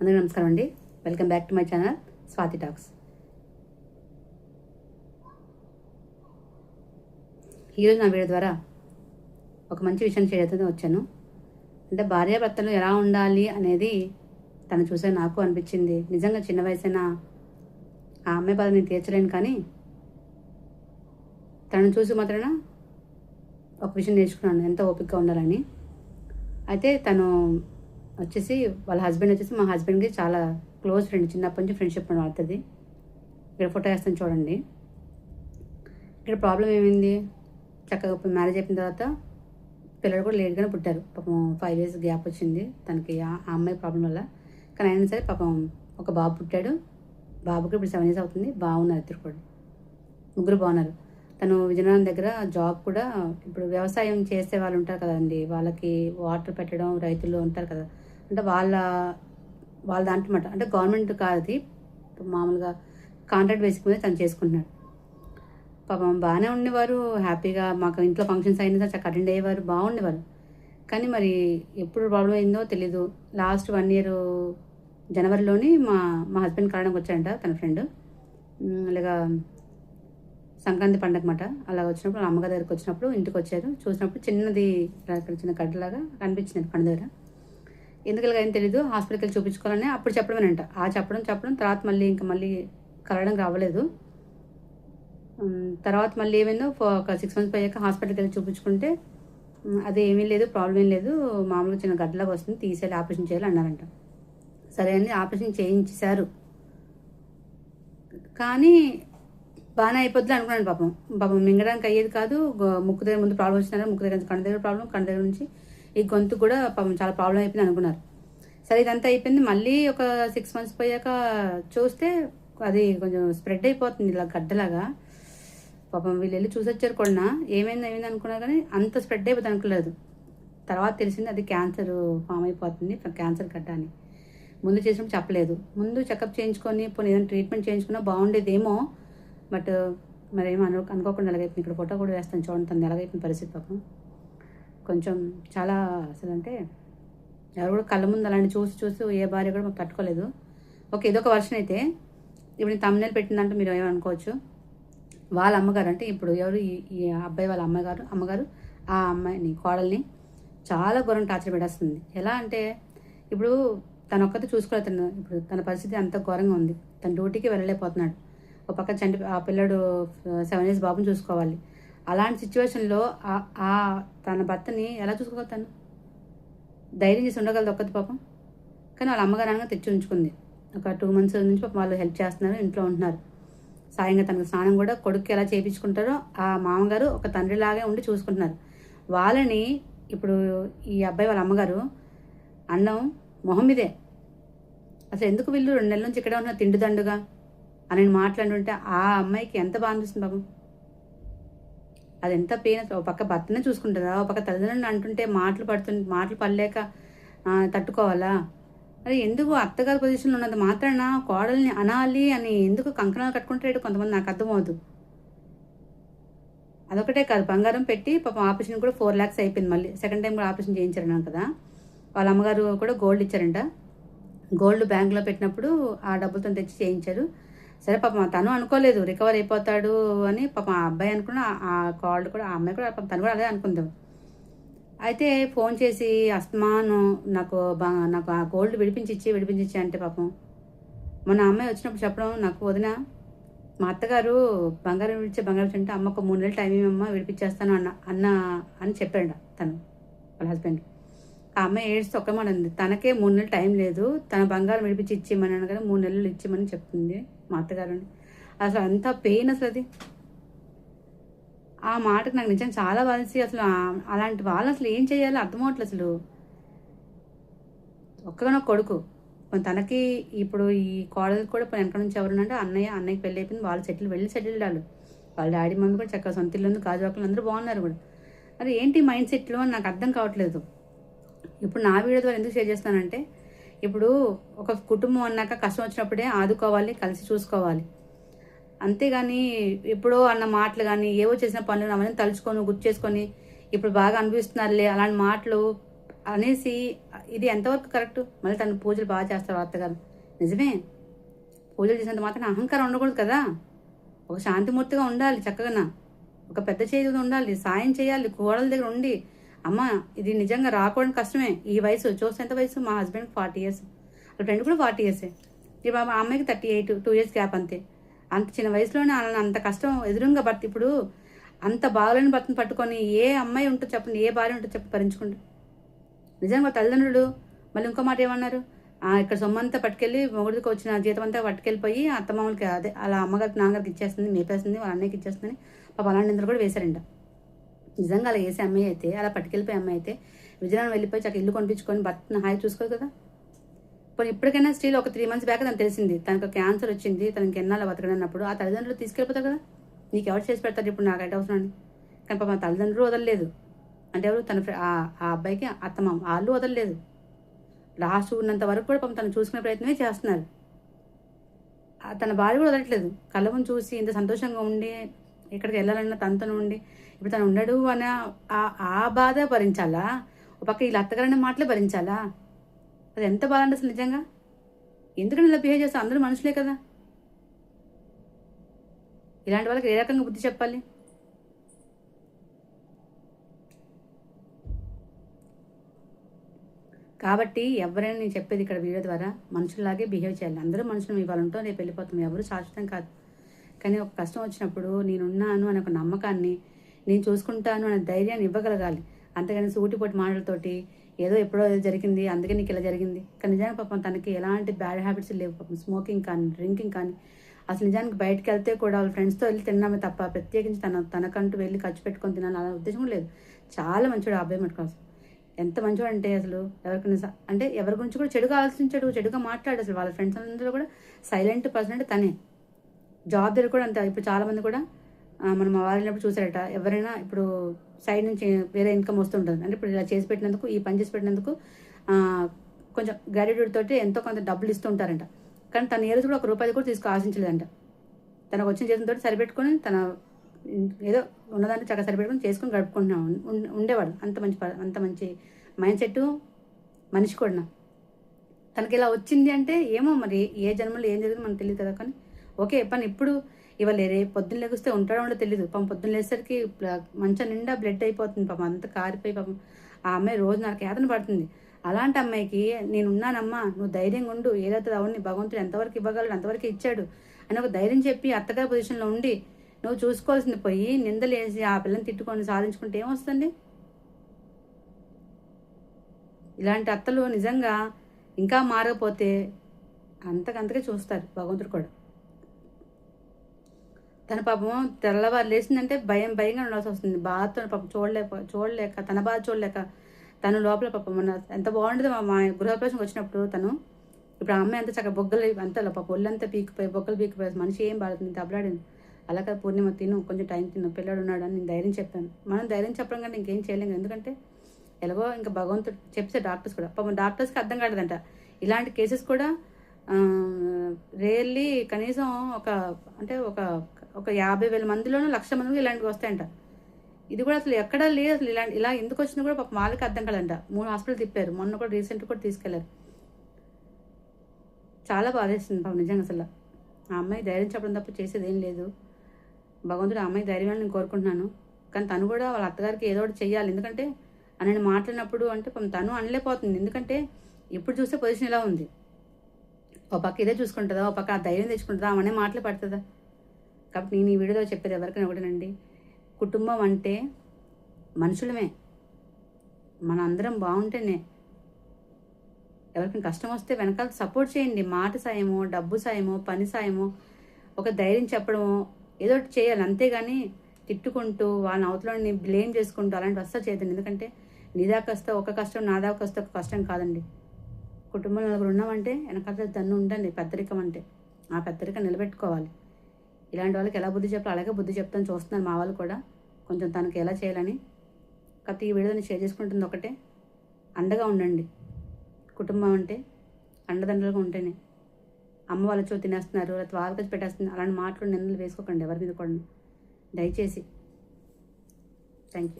అందరూ నమస్కారం అండి. Welcome back to my channel Swathi talks ఈరోజు నా వీడియో ద్వారా ఒక మంచి విషయం చేయడం వచ్చాను. అంటే భార్యాభర్తలు ఎలా ఉండాలి అనేది తను చూసే నాకు అనిపించింది. నిజంగా చిన్న వయసైన ఆ అమ్మాయి బాధ నేను తీర్చలేను కానీ తనను చూసి మాత్రాన ఒక విషయం నేర్చుకున్నాను. ఎంత ఓపికగా ఉండాలని. అయితే తను వచ్చేసి వాళ్ళ హస్బెండ్ వచ్చేసి మా హస్బెండ్కి చాలా క్లోజ్ ఫ్రెండ్ చిన్నప్పటి నుంచి ఫ్రెండ్షిప్ అని వాడుతుంది ఇక్కడ ఫోటో వేస్తాను చూడండి. ఇక్కడ ప్రాబ్లం ఏమైంది? చక్కగా మ్యారేజ్ అయిపోయిన తర్వాత పిల్లలు కూడా లేట్గానే పుట్టారు. పాపం ఫైవ్ ఇయర్స్ గ్యాప్ వచ్చింది. తనకి ఆ ఆ అమ్మాయి ప్రాబ్లం వల్ల. కానీ అయినా సరే పాపం ఒక బాబు పుట్టాడు. బాబుకి ఇప్పుడు సెవెన్ ఇయర్స్ అవుతుంది. బాగున్నారు ఇద్దరు కూడా. ముగ్గురు బాగున్నారు. తను విజయనగరం దగ్గర జాబ్ కూడా ఇప్పుడు వ్యవసాయం చేసే వాళ్ళు ఉంటారు కదండి. వాళ్ళకి వాటర్ పెట్టడం రైతులు ఉంటారు కదా. అంటే వాళ్ళ వాళ్ళ దాంట్లో మాట. అంటే గవర్నమెంట్ కాదు అది. మామూలుగా కాంట్రాక్ట్ బేసిక్ మీద తను చేసుకుంటున్నాడు. పాపం బాగానే ఉండేవారు హ్యాపీగా మాకు ఇంట్లో ఫంక్షన్స్ అయినా సరే చక్కగా అటెండ్ అయ్యేవారు బాగుండేవారు. కానీ మరి ఎప్పుడు ప్రాబ్లం అయిందో తెలీదు. లాస్ట్ వన్ ఇయర్ జనవరిలోని మా మా హస్బెండ్ కలవడానికి వచ్చాడంట తన ఫ్రెండ్. అలాగా సంక్రాంతి పండగ మాట. అలా వచ్చినప్పుడు అమ్మగారి దగ్గరికి వచ్చినప్పుడు ఇంటికి వచ్చారు. చూసినప్పుడు చిన్నది ఇక్కడ చిన్న గడ్డలాగా కనిపించింది పండుగ దగ్గర. ఎందుకు ఇలాగ తెలీదు హాస్పిటల్కి వెళ్ళి చూపించుకోవాలని అప్పుడు చెప్పడమేనంట. ఆ చెప్పడం చెప్పడం తర్వాత మళ్ళీ ఇంకా మళ్ళీ కలవడం రావలేదు. తర్వాత మళ్ళీ ఏమైందో ఒక సిక్స్ మంత్స్ పోయాక హాస్పిటల్కి వెళ్ళి చూపించుకుంటే అది ఏమీ లేదు ప్రాబ్లం ఏం లేదు మామూలుగా చిన్న గడ్డలాగా వస్తుంది తీసేయాలి ఆపరేషన్ చేయాలి అన్నారంట. సరే అని ఆపరేషన్ చేయించేశారు. కానీ బాగానే అయిపోద్ది అనుకున్నాను పాపం. పాపం మింగడానికి అయ్యేది కాదు ముక్కు దగ్గర ముందు ప్రాబ్లం వచ్చినారా ముక్కు దగ్గర నుంచి కళ్ళ దగ్గర ప్రాబ్లం కళ్ళ దగ్గర నుంచి ఈ గొంతు కూడా పాపం చాలా ప్రాబ్లం అయిపోయింది అనుకున్నారు. సరే ఇదంతా అయిపోయింది. మళ్ళీ ఒక సిక్స్ మంత్స్ పోయాక చూస్తే అది కొంచెం స్ప్రెడ్ అయిపోతుంది ఇలా గడ్డలాగా. పాపం వీళ్ళు వెళ్ళి చూసి వచ్చారు కూడా ఏమైంది ఏమైంది అనుకున్నారు కానీ అంత స్ప్రెడ్ అయిపోతుంది అనుకోలేదు. తర్వాత తెలిసింది అది క్యాన్సర్ ఫామ్ అయిపోతుంది క్యాన్సర్ గడ్డ అని ముందు చేసినప్పుడు చెప్పలేదు. ముందు చెకప్ చేయించుకొని పోనీ ఏదైనా ట్రీట్మెంట్ చేయించుకున్నా బాగుండేదేమో. బట్ మరేమో అను అనుకోకుండా ఎలాగైపోయింది ఇక్కడ ఫోటో కూడా వేస్తాను చూడండి తను ఎలాగైపోయిన పరిస్థితి పాపం. కొంచెం చాలా అసలు అంటే ఎవరు కూడా కళ్ళ ముందు అలాంటి చూసి చూసి ఏ భార్య కూడా మాకు తట్టుకోలేదు. ఓకే ఇదొక వర్షన్ అయితే. ఇప్పుడు నేను తమ్ముళ్ళు పెట్టిందంటే మీరు ఏమనుకోవచ్చు వాళ్ళ అమ్మగారు అంటే ఇప్పుడు ఎవరు ఈ అబ్బాయి వాళ్ళ అమ్మగారు అమ్మగారు ఆ అమ్మాయిని కోడల్ని చాలా ఘోరం టార్చర్ పెట్టేస్తుంది. ఎలా అంటే ఇప్పుడు తన ఒక్కతే చూసుకోలేదు ఇప్పుడు తన పరిస్థితి అంత ఘోరంగా ఉంది. తన డ్యూటీకి వెళ్ళలేకపోతున్నాడు. ఒక పక్క చంటి ఆ పిల్లడు సెవెన్ ఇయర్స్ బాబుని చూసుకోవాలి. అలాంటి సిచ్యువేషన్లో ఆ- ఆ తన భర్తని ఎలా చూసుకోగలుగుతాను ధైర్యం చేసి ఉండగలదు ఒక్కటి పాపం? కానీ వాళ్ళ అమ్మగారు అనగా తెచ్చి ఉంచుకుంది. ఒక టూ మంత్స్ నుంచి పాపం వాళ్ళు హెల్ప్ చేస్తున్నారు ఇంట్లో ఉంటున్నారు. సాయంగా తనకు స్నానం కూడా కొడుకు ఎలా చేయించుకుంటారో ఆ మామగారు ఒక తండ్రిలాగే ఉండి చూసుకుంటున్నారు. వాళ్ళని ఇప్పుడు ఈ అబ్బాయి వాళ్ళ అమ్మగారు అన్నం మొహం మీదే. అసలు ఎందుకు వీళ్ళు రెండు నెలల నుంచి ఇక్కడే ఉంటున్నారు తిండి దండుగా? అని మాట్లాడుంటే ఆ అమ్మాయికి ఎంత బాగా అనిపిస్తుంది బాబు అది ఎంత పెయిన్ ఒక పక్క భర్తనే చూసుకుంటుందా ఒక పక్క తల్లిదండ్రులు అంటుంటే మాటలు పడుతు మాటలు పడలేక తట్టుకోవాలా? మరి ఎందుకు అత్తగారి పొజిషన్లో ఉన్నంత మాత్రాన కోడల్ని అనాలి అని ఎందుకు కంకణాలు కట్టుకుంటాడు కొంతమంది? నాకు అర్థమవుదు అదొకటే కాదు. బంగారం పెట్టి పాపం ఆపరేషన్ కూడా ఫోర్ ల్యాక్స్ అయిపోయింది మళ్ళీ. సెకండ్ టైం కూడా ఆపరేషన్ చేయించారన్నాను కదా. వాళ్ళ అమ్మగారు కూడా గోల్డ్ ఇచ్చారంట. గోల్డ్ బ్యాంక్లో పెట్టినప్పుడు ఆ డబ్బులతో తెచ్చి చేయించారు. సరే పాపం తను అనుకోలేదు రికవర్ అయిపోతాడు అని పాపం ఆ అబ్బాయి అనుకున్న ఆ కాల్ కూడా ఆ అమ్మాయి కూడా పాపం తను కూడా అదే అనుకుందాం. అయితే ఫోన్ చేసి అస్మాను నాకు బా నాకు ఆ గోల్డ్ విడిపించిచ్చి విడిపించిచ్చి అంటే పాపం మొన్న అమ్మాయి వచ్చినప్పుడు చెప్పడం నాకు వదిన మా అత్తగారు బంగారం విడిచే బంగారం అంటే అమ్మకు మూడు నెలలు టైం అమ్మ విడిపించేస్తాను అన్న అన్న అని చెప్పాడు తను వాళ్ళ హస్బెండ్. ఆ అమ్మాయి ఏడ్స్ ఒక్క మాట ఉంది తనకే మూడు నెలలు టైం లేదు తన బంగారం విడిపించి ఇచ్చేయమని అనగానే మూడు నెలలు ఇచ్చిమని చెప్తుంది. మా అత్తగారు అసలు అంత పెయిన్ అసలు అది. ఆ మాటకు నాకు నిజంగా చాలా బాధించి అసలు అలాంటి వాళ్ళు అసలు ఏం చేయాలో అర్థమవట్లేదు అసలు. ఒక్కగానో కొడుకు. తనకి ఇప్పుడు ఈ కోడలు కూడా వెనక నుంచి ఎవరునంటే అన్నయ్య అన్నయ్యకి పెళ్ళి అయిపోయింది. వాళ్ళు సెటిల్ వెళ్ళి సెటిల్ వాళ్ళు వాళ్ళ డాడీ మమ్మీ కూడా చక్కగా సొంత ఇల్లు కాజువాకులు అందరూ బాగున్నారు కూడా. అది ఏంటి మైండ్ సెట్లు అని నాకు అర్థం కావట్లేదు. ఇప్పుడు నా వీడియో ద్వారా ఎందుకు షేర్ చేస్తానంటే ఇప్పుడు ఒక కుటుంబం అన్నాక కష్టం వచ్చినప్పుడే ఆదుకోవాలి కలిసి చూసుకోవాలి. అంతేగాని ఎప్పుడో అన్న మాటలు కానీ ఏవో చేసిన పనులు అవన్నీ తలుచుకొని గుర్తు చేసుకొని ఇప్పుడు బాగా అనిపిస్తున్నారులే అలాంటి మాటలు అనేసి ఇది ఎంతవరకు కరెక్ట్? మళ్ళీ తను పూజలు బాగా చేస్తారు అత్తగారు. నిజమే. పూజలు చేసినంత మాత్రం అహంకారం ఉండకూడదు కదా. ఒక శాంతిమూర్తిగా ఉండాలి చక్కగా. ఒక పెద్ద చేతి ఉండాలి సాయం చేయాలి కోడల దగ్గర ఉండి అమ్మ ఇది నిజంగా రాకూడని కష్టమే. ఈ వయసు చూస్తే ఎంత వయసు? మా హస్బెండ్ ఫార్టీ ఇయర్స్ వాళ్ళ ఫ్రెండ్ కూడా ఫార్టీ ఇయర్సే ఈ మా అమ్మాయికి thirty eight two years gap అంతే. అంత చిన్న వయసులోనే వాళ్ళని అంత కష్టం ఎదురుగా భర్త ఇప్పుడు అంత బాగలేని భర్తను పట్టుకొని ఏ అమ్మాయి ఉంటుందో చెప్పండి ఏ భార్య ఉంటుందో చెప్పి భరించుకుంటూ. నిజంగా తల్లిదండ్రులు మళ్ళీ ఇంకో మాట ఏమన్నారు? ఇక్కడ సొమ్మంతా పట్టుకెళ్ళి మొగుడికి వచ్చిన జీతం అంతా పట్టుకెళ్ళిపోయి అత్తమామలకి అదే అలా అమ్మగారికి నాన్నగారికి ఇచ్చేస్తుంది మేపేస్తుంది వాళ్ళ అన్నయ్యకి ఇచ్చేస్తుంది పాప అలాంటి నిందలు కూడా వేశారండి నిజంగా అలా వేసే అమ్మాయి అయితే అలా పట్టుకెళ్ళిపోయి అమ్మాయి అయితే విజయనగరం వెళ్ళిపోయి చక్క ఇల్లు కొనిపించుకొని భర్తను హాయి చూసుకోదు కదా? పోనీ ఇప్పటికైనా స్టీల్ ఒక త్రీ మంత్స్ బ్యాక్ తను తెలిసింది. తనకు క్యాన్సర్ వచ్చింది తనకి ఎన్నాళ్ళు బతకడన్నప్పుడు ఆ తల్లిదండ్రులు తీసుకెళ్ళిపోతారు కదా? నీకు ఎవరు చేసి పెడతారు ఇప్పుడు నాకు అవసరం అని. కానీ పాప తల్లిదండ్రులు వదలలేదు. అంటే ఎవరు? తన ఆ ఆ అబ్బాయికి అత్తమ్మ వాళ్ళు వదలలేదు. లాస్ట్ ఉన్నంత వరకు కూడా పాపం తను చూసుకునే ప్రయత్నమే చేస్తున్నారు. తన భార్య కూడా వదలట్లేదు. కళ్ళ ముందు చూసి ఇంత సంతోషంగా ఉండి ఎక్కడికి వెళ్ళాలన్నా తనతో ఉండి ఇప్పుడు తను ఉండడు అన్న ఆ- ఆ బాధ భరించాలా? ఒక పక్క వీళ్ళ అత్తగారనే మాటలు భరించాలా? అది ఎంత బాధ అంటే అసలు నిజంగా? ఎందుకంటే ఇలా బిహేవ్ చేస్తా అందరూ మనుషులే కదా. ఇలాంటి వాళ్ళకి ఏ రకంగా బుద్ధి చెప్పాలి? కాబట్టి ఎవరైనా నేను చెప్పేది ఇక్కడ వీడియో ద్వారా మనుషుల్లాగే బిహేవ్ చేయాలి. అందరూ మనుషులు ఇవాళ ఉంటాం రేపు వెళ్ళిపోతాం. ఎవరు శాశ్వతం కాదు. కానీ ఒక కష్టం వచ్చినప్పుడు నేనున్నాను అనే ఒక నమ్మకాన్ని నేను చూసుకుంటాను అనే ధైర్యాన్ని ఇవ్వగలగాలి. అంతేగాని సూటిపోటి మాటలతోటి ఏదో ఎప్పుడో ఏదో జరిగింది అందుకే నీకు ఇలా జరిగింది. కానీ నిజానికి పాపం తనకి ఎలాంటి బ్యాడ్ హ్యాబిట్స్ లేవు పాపం. స్మోకింగ్ కానీ డ్రింకింగ్ కానీ. అసలు నిజానికి బయటకు వెళ్తే కూడా వాళ్ళ ఫ్రెండ్స్తో వెళ్ళి తిన్నామే తప్ప ప్రత్యేకించి తన తనకంటూ వెళ్ళి ఖర్చు పెట్టుకొని తినాలి అలా ఉద్దేశం కూడా లేదు. చాలా మంచివాడు ఆ అబ్బాయి మటుకు అసలు. ఎంత మంచివాడు అంటే అసలు ఎవరికైనా స- అంటే ఎవరి గురించి కూడా చెడుగా ఆలోచించాడు చెడుగా మాట్లాడు అసలు. వాళ్ళ ఫ్రెండ్స్ అందరూ కూడా సైలెంట్ పర్సన్ అంటే తనే. జాబ్ దగ్గర కూడా అంతే. ఇప్పుడు చాలామంది కూడా మనం వారినప్పుడు చూసారట ఎవరైనా ఇప్పుడు సైడ్ నుంచి వేరే ఇన్కమ్ వస్తుంటుంది. అంటే ఇప్పుడు ఇలా చేసి పెట్టినందుకు ఈ పని చేసి పెట్టినందుకు కొంచెం గ్రాడ్యుయేట్ తోటి ఎంతో కొంత డబ్బులు ఇస్తూ ఉంటారంట కానీ తన ఏ రోజు కూడా ఒక రూపాయి కూడా తీసుకు ఆశించలేదంట. తనకు వచ్చిన జీతంతో సరిపెట్టుకొని తన ఏదో ఉన్నదాన్ని చక్కగా సరిపెట్టుకొని చేసుకొని గడుపుకుంటున్నాం. ఉండేవాడు అంత మంచి అంత మంచి మైండ్ సెట్ మనిషి కూడా తనకి ఇలా వచ్చింది అంటే ఏమో మరి ఏ జన్మలో ఏం జరిగిందో మనకు తెలియదు కదా. కానీ ఓకే పని ఇప్పుడు ఇవాళ రేపు పొద్దున్న లేగిస్తే ఉంటాడో ఉండో తెలియదు పాపం పొద్దున్న లేసరికి బ్ల- మంచం నిండా బ్లడ్ అయిపోతుంది. పాపం అంత కారిపోయి పాపం ఆ అమ్మాయి రోజు నాకు యాతన పడుతుంది. అలాంటి అమ్మాయికి నేను ఉన్నానమ్మా నువ్వు ధైర్యంగా ఉండు. ఏదైతే అవన్నీ భగవంతుడు ఎంతవరకు ఇవ్వగలడు అంతవరకు ఇచ్చాడు అని ఒక ధైర్యం చెప్పి అత్తగారి పొజిషన్లో ఉండి నువ్వు చూసుకోవాల్సింది పోయి నిందలేసి ఆ పిల్లని తిట్టుకొని సాధించుకుంటే ఏమొస్తుంది? ఇలాంటి అత్తలు నిజంగా ఇంకా మారకపోతే అంతకంతకే చూస్తారు భగవంతుడు కూడా. తన పాపం తెల్లవారు లేచిందంటే భయం భయంగా ఉండాల్సి వస్తుంది. బాధతో పాపం చూడలేక చూడలేక తన బాధ చూడలేక తను లోపల పాపం మన ఎంత బాగుంటుంది మా మా గృహప్రవేశంకి వచ్చినప్పుడు తను. ఇప్పుడు ఆ అమ్మాయి అంతా చక్కగా బొగ్గలు అంతా పాప ఒళ్ళంతా పీకిపోయి బొగ్గలు పీకిపోయి మనిషి ఏం బాగుతుంది దెబ్బలాడింది. అలా కాదు పూర్ణిమ తిను కొంచెం టైం తిను పిల్లడు ఉన్నాడు అని నేను ధైర్యం చెప్పాను. మనం ధైర్యం చెప్పడం కానీ ఇంకేం చేయలేము ఎందుకంటే ఎలాగో ఇంకా భగవంతుడు చెప్తే డాక్టర్స్ కూడా. పాపం డాక్టర్స్కి అర్థం కాడదంట ఇలాంటి కేసెస్ కూడా రేర్లీ కనీసం ఒక అంటే ఒక ఒక యాభై వేల మందిలోనూ లక్ష మందికి ఇలాంటివి వస్తాయంట. ఇది కూడా అసలు ఎక్కడా లేదు అసలు ఇలాంటి ఇలా ఎందుకు వచ్చినా కూడా పాప వాళ్ళకి అర్థం కదంట మూడు హాస్పిటల్ తిప్పారు. మొన్న కూడా రీసెంట్ కూడా తీసుకెళ్ళారు. చాలా బాధేస్తుంది పాప నిజంగా అసలు. ఆ అమ్మాయి ధైర్యం చెప్పడం తప్ప చేసేది ఏం లేదు. భగవంతుడు ఆ అమ్మాయి ధైర్యం నేను కోరుకుంటున్నాను. కానీ తను కూడా వాళ్ళ అత్తగారికి ఏదో ఒకటి చేయాలి ఎందుకంటే నేను మాట్లాడినప్పుడు అంటే పాపం తను అనలేకపోతుంది. ఎందుకంటే ఇప్పుడు చూస్తే పొజిషన్ ఇలా ఉంది. ఒక పక్క ఇదే చూసుకుంటుందా? ఒక పక్క ఆ ధైర్యం తెచ్చుకుంటుందా? ఆమెనే మాటలు పడుతుందా? కాబట్టి నేను ఈ వీడియోలో చెప్పేది ఎవరికైనా ఒకటేనండి. కుటుంబం అంటే మనుషులమే. మన అందరం బాగుంటేనే. ఎవరికైనా కష్టం వస్తే వెనకాల సపోర్ట్ చేయండి. మాట సాయము డబ్బు సాయము పని సాయమో ఒక ధైర్యం చెప్పడమో ఏదో ఒకటి చేయాలి. అంతేగాని తిట్టుకుంటూ వాళ్ళని అవతలని బ్లేమ్ చేసుకుంటూ అలాంటి వస్తా చేయదండి ఎందుకంటే నీదాకా వస్తే ఒక కష్టం నాదాకా వస్తే ఒక కష్టం కాదండి. కుటుంబంలో నలుగురు ఉన్నామంటే వెనకాల తన్ను ఉండండి. పెద్దరికం అంటే. ఆ పెద్దరికం నిలబెట్టుకోవాలి. ఇలాంటి వాళ్ళకి ఎలా బుద్ధి చెప్పాలి అలాగే బుద్ధి చెప్తాను చూస్తున్నాను మా వాళ్ళు కూడా. కొంచెం తనకి ఎలా చేయాలని. కాకపోతే ఈ వీడియోని షేర్ చేసుకుంటుంది ఒకటే. అండగా ఉండండి. కుటుంబం అంటే అండదండలుగా ఉంటేనే. అమ్మ వాళ్ళ చూ తినేస్తున్నారు లేకపోతే వాళ్ళకి పెట్టేస్తున్నారు అలాంటి మాటలు నిందలు వేసుకోకండి ఎవరి మీద కూడా. దయచేసి. Thank you